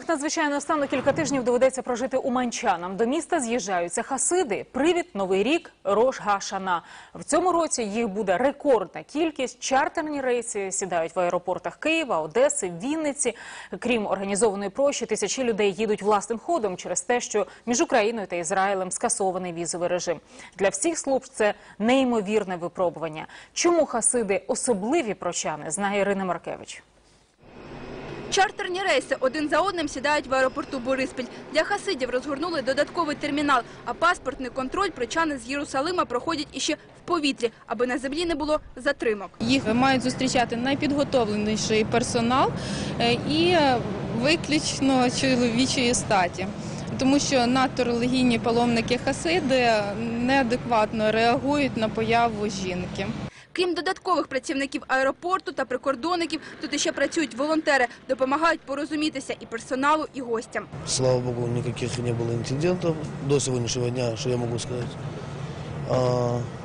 умовах надзвичайного стану кілька тижнів доведеться прожити уманчанам. До міста з'їжджаються хасиди. Привід новий рік Рош Гашана. В цьому році їх буде рекордна кількість. Чартерні рейси сідають в аеропортах Києва, Одеси, Вінниці. Крім організованої прощі, тисячі людей їдуть власним ходом через те, що між Україною та Ізраїлем скасований візовий режим. Для всіх служб це неймовірне випробування. Чому хасиди особливі прочани, знає Ірина Маркевич. Чартерні рейси один за одним сідають в аеропорту Бориспіль. Для хасидів розгорнули додатковий термінал, а паспортний контроль причани з Єрусалима проходять іще в повітрі, аби на землі не було затримок. Їх мають зустрічати найпідготовленіший персонал е, і виключно чоловічої статі. Тому що надто релігійні паломники хасиди неадекватно реагують на появу жінки. Крім додаткових працівників аеропорту та прикордонників, тут іще працюють волонтери, допомагають порозумітися і персоналу, і гостям. Слава богу, ніяких не було інцидентів до сьогоднішнього дня, що я можу сказати,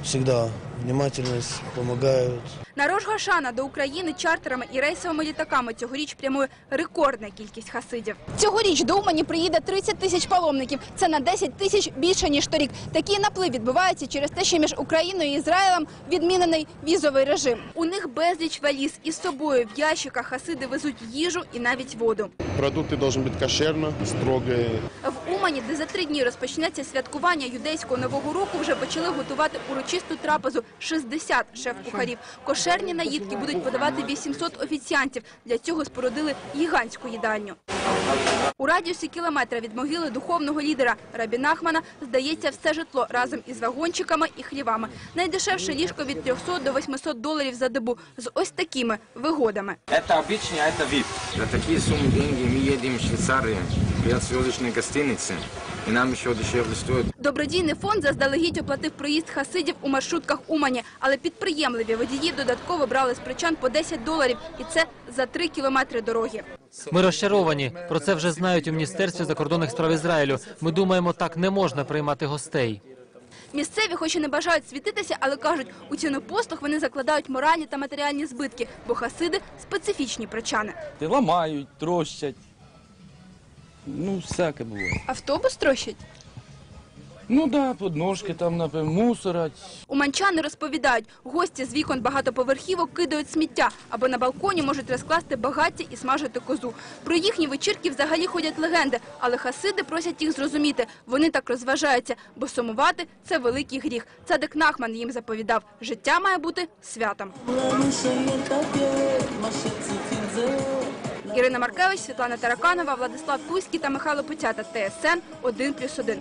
завжди внимательность, помогают. На Рожгашана до України чартерами і рейсовими літаками цьогоріч прямує рекордна кількість хасидів. Цьогоріч до Умані приїде 30 тисяч паломників. Це на 10 тисяч більше ніж торік. Такий наплив відбувається через те, що між Україною і Ізраїлем відмінений візовий режим. У них безліч валіз із собою в ящиках хасиди везуть їжу і навіть воду. Продукты должны быть кошерно, строго. В Умані, де за три дні розпочнеться святкування юдейського нового року, вже почали готувати урочисту трапезу 60 шеф-кухарів. Кошерні наїдки будуть подавати 800 офіціантів. Для цього спорудили гігантську їдальню. У радіусі кілометра від могили духовного лідера Рабі Нахмана здається все житло разом із вагончиками і хлівами. Найдешевше ліжко від 300 до 800 доларів за добу з ось такими вигодами. Это обычный, а это VIP. За такие суммы деньги мы едем в Швейцарию, в пятзвездочной гостинице, и нам еще дешевле стоит. Добродійний фонд заздалегідь оплатив проїзд хасидів у маршрутках Умані, але підприємливі водії додатково брали з причан по 10 доларів, і це за 3 кілометри дороги. Ми розчаровані. Про це вже знають у міністерстві закордонних справ Ізраїлю. Ми думаємо, так не можна приймати гостей. Місцеві, хоч і не бажають світитися, але кажуть, у ціну послуг вони закладають моральні та матеріальні збитки, бо хасиди – специфічні причани. Ламають, трощать. Ну, всяке буває. Автобус трощать? Ну да, подножки там, напевно, мусорать. Уманчани розповідають, гості з вікон багатоповерхівок кидають сміття, або на балконі можуть розкласти багаття і смажити козу. Про їхні вечірки взагалі ходять легенди, але хасиди просять їх зрозуміти. Вони так розважаються, бо сумувати – це великий гріх. Цадик Нахман їм заповідав, життя має бути святом. Ірина Маркевич, Світлана Тараканова, Владислав Кузький та Михайло Путята. ТСН 1+,1.